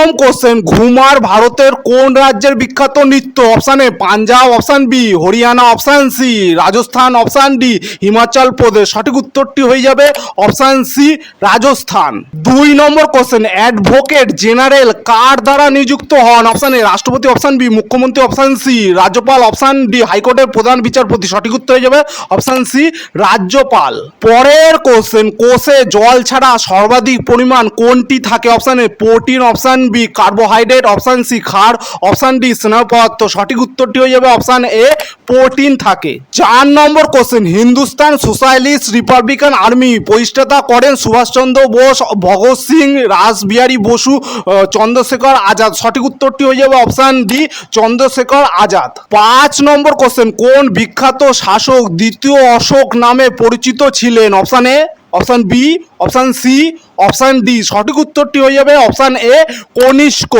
প্রথম কোশ্চেন ঘুমার ভারতের কোন রাজ্যের বিখ্যাত নৃত্য? Option A Punjab option B Haryana option C Rajasthan option D Himachal Pradesh. সঠিক উত্তরটি হয়ে যাবে অপশান সি রাজস্থান। দুই নম্বর কোশ্চেন অ্যাডভোকেট জেনারেল কার দ্বারা নিযুক্ত হন? অপশান এ রাষ্ট্রপতি অপশান বি মুখ্যমন্ত্রী অপশান সি রাজ্যপাল অপশান ডি হাইকোর্টের প্রধান বিচারপতি। সঠিক উত্তর হয়ে যাবে অপশান সি রাজ্যপাল। পরের কোশ্চেন কোষে জল ছাড়া সর্বাধিক পরিমাণ কোনটি থাকে? Option A protein option B carbohydrate option C ক্ষার অপশান ডি স্নেহ পদার্থ। সঠিক উত্তরটি হয়ে যাবে অপশান এ প্রোটিন থাকে। চার number question Hindustan Socialist Republican Army প্রতিষ্ঠাতা করেন সুভাষচন্দ্র বোস, ভগৎ সিং, রাসবিহারী বসু চন্দ্রশেখর আজাদ। সঠিক উত্তরটি হয়ে যাবে অপশান ডি চন্দ্রশেখর আজাদ। পাঁচ নম্বর কোশ্চেন কোন বিখ্যাত শাসক দ্বিতীয় অশোক নামে পরিচিত ছিলেন? Option A option B, option C, option D. সঠিক উত্তরটি হয়ে যাবে অপশান এ, কনিষ্ক।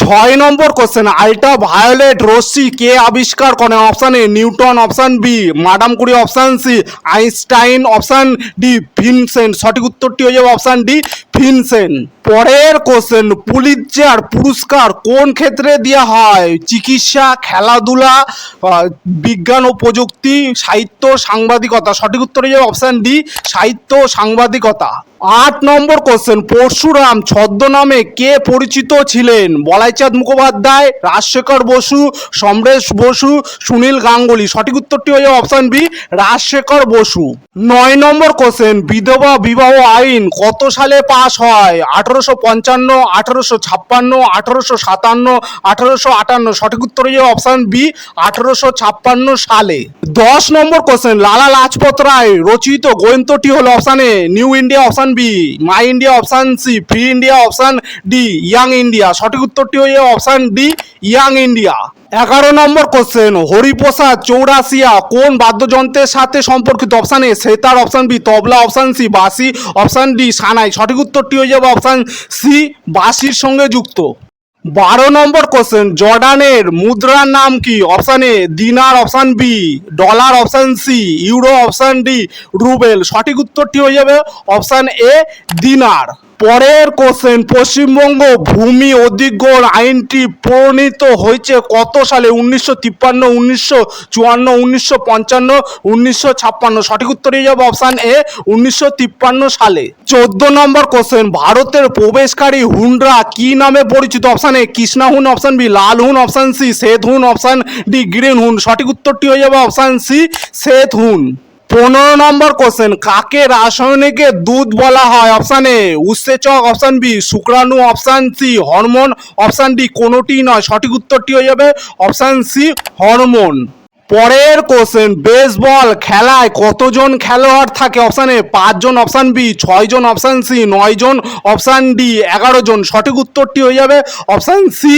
ছয় নম্বর কোশ্চেন আল্ট্রা ভায়োলেট রশ্মি কে আবিষ্কার করেন option A, Newton, option B, Madame Curie option C, Einstein, option D, Vincent. সঠিক উত্তরটি হয়ে যাবে অপশান ডি ভিনসেন্ট পরের কোশ্চেন পুলিৎজার পুরস্কার কোন ক্ষেত্রে দেওয়া হয়? চিকিৎসা, খেলাধুলা বিজ্ঞান ও প্রযুক্তি, সাহিত্য, সাংবাদিকতা। সঠিক উত্তর যাবে অপশান ডি, সাহিত্য সাংবাদিকতা। আট নম্বর কোশ্চেন, পরশুরাম ছদ্মনামে কে পরিচিত ছিলেন? বলাইচাঁদ মুখোপাধ্যায়, রাজশেখর বসু, সমরেশ বসু, সুনীল গাঙ্গুলি। সঠিক উত্তরটি হয়ে অপশান বি, রাজশেখর বসু। নয় নম্বর কোশ্চেন, বিধবা বিবাহ আইন কত সালে পাশ হয়। আঠারোশো পঞ্চান্ন, আঠারোশো ছাপ্পান্ন, আঠারোশো সাতান্ন, আঠারোশো আটান্ন। সঠিক উত্তর হয়ে অপশান বি আঠারোশো ছাপ্পান্ন সালে। দশ নম্বর কোশ্চেন লালা লাজপত রায় রচিত গ্রন্থটি হলো option A New India option B My India option C Free India option D Young India সঠিক উত্তরটি হয়ে অপশান ডি ইয়াং ইন্ডিয়া এগারো নম্বর কোশ্চেন হরিপ্রসাদ চৌরাসিয়া কোন বাদ্যযন্ত্রের সাথে সম্পর্কিত? Option A sitar option B tabla option C বাসি অপশান ডি সানাই। সঠিক উত্তরটি হয়ে যাবে অপশান সি বাসির সঙ্গে যুক্ত। বারো নম্বর কোশ্চেন জর্ডানের মুদ্রার নাম কি? Option A dinar option B dollar option C euro option D rouble. সঠিক উত্তরটি হয়ে যাবে অপশান এ দিনার। পরের কোশ্চেন পশ্চিমবঙ্গ ভূমি অধিগ্রহণ আইনটি প্রণীত হয়েছে কত সালে? উনিশশো তিপ্পান্ন, উনিশশো চুয়ান্ন, উনিশশো পঞ্চান্ন, উনিশশো ছাপ্পান্ন। সঠিক উত্তর যাবে অপশান এ উনিশশো তিপ্পান্ন সালে। চোদ্দ নম্বর কোশ্চেন ভারতের প্রবেশকারী হুনরা কি নামে পরিচিত? অপশান এ কৃষ্ণা হুন অপশান বি লাল হুন অপশান সি শ্বেত হুন অপশান ডি গ্রিন হুন। সঠিক উত্তরটি হয়ে যাবে অপশান সি শ্বেত হুন। পনেরো নম্বর কোশ্চেন কাকে রাসায়নিকের দুধ বলা হয়? অপশান এ উৎসেচক অপশান বি শুক্রাণু option C hormone option D কোনোটি নয়, সঠিক উত্তরটি হয়ে যাবে অপশান সি হরমোন। পরের কোশ্চেন বেসবল খেলায় কতজন খেলোয়াড় থাকে? অপশান এ পাঁচজন অপশান বি ছয়জন অপশান সি নয় জন অপশান ডি এগারো জন। সঠিক উত্তরটি হয়ে যাবে অপশান সি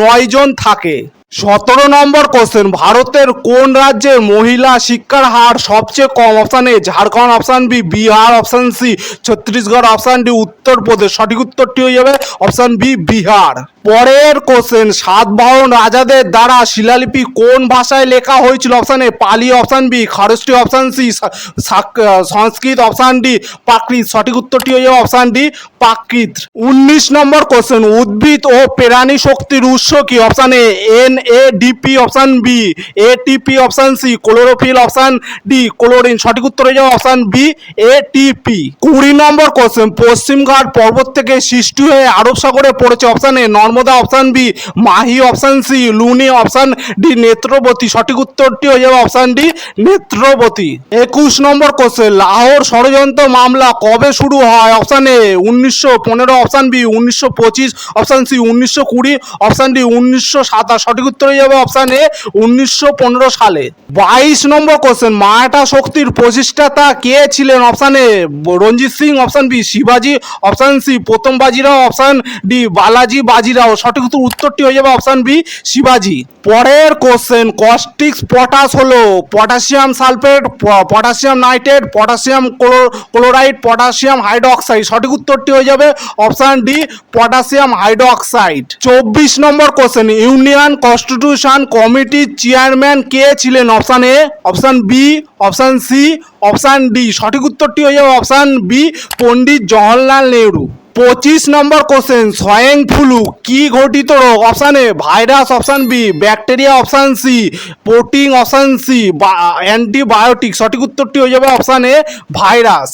নয় জন থাকে। সতেরো নম্বর কোশ্চেন ভারতের কোন রাজ্যের মহিলা শিক্ষার হার সবচেয়ে কম? Option A Jharkhand option B Bihar option C Chhattisgarh option D Uttar Pradesh. সঠিক উত্তরটি হয়ে যাবে। Option B Bihar. পরের কোশ্চেন সাতবাহন রাজাদের দ্বারা শিলালিপি কোন ভাষায় লেখা হয়েছিল? Option A Pali option B Kharosthi option C Sanskrit option D Prakrit সঠিক উত্তরটি হয়ে অপশান ডি প্রাকৃত উনিশ নম্বর কোশ্চেন উদ্ভিদ ও প্রাণী শক্তির উৎস কি? Option A N A DP option B ATP option C chlorophyll option D chlorine সঠিক উত্তর হয়ে যাবে অপশান বি এটিপি কুড়ি নম্বর কোশ্চেন পশ্চিমঘাট পর্বত থেকে সৃষ্টি হয়ে আরব সাগরে পড়েছে। Option A Narmada option B Mahi option C Luni option D Netravati. সঠিক উত্তরটি হয়ে যাবে অপশান ডি নেত্রবতী। একুশ নম্বর কোশ্চেন লাহোর ষড়যন্ত্র মামলা কবে শুরু হয়? অপশান এ উনিশশো পনেরো অপশান বি উনিশশো পঁচিশ অপশান সি উনিশশো কুড়ি অপশান ডি উনিশশো সাতাশ। সঠিক উত্তর হয়ে যাবে অপশান এ উনিশশো পনেরো সালে। বাইশ নম্বর কোশ্চেন মারাঠা শক্তির প্রতিষ্ঠাতা কে ছিলেন? Option A Ranjit Singh option B শিবাজি অপশান সি প্রথম বাজিরাও অপশান ডি বালাজি বাজিরাও সঠিক উত্তর- উত্তরটি হয়ে যাবে অপশান বি শিবাজি। পরের কোশ্চেন কস্টিক্স পটাশ হলো potassium sulphate potassium nitrate potassium chlo- chloride potassium hydroxide সঠিক উত্তরটি হয়ে যাবে অপশান ডি পটাশিয়াম হাইড্রোক্সাইড চব্বিশ নম্বর কোশ্চেন ইউনিয়ন কনস্টিটিউশন কমিটির চেয়ারম্যান কে ছিলেন? Option A option B option C option D সঠিক উত্তরটি হয়ে যাবে অপশান বি পণ্ডিত জওহরলাল নেহরু। পঁচিশ নম্বর কোশ্চেন স্বয়ং ফ্লু কি ঘটিত রোগ? Option A virus option B bacteria option C protein option C antibiotic সঠিক উত্তরটি হয়ে যাবে অপশান এ ভাইরাস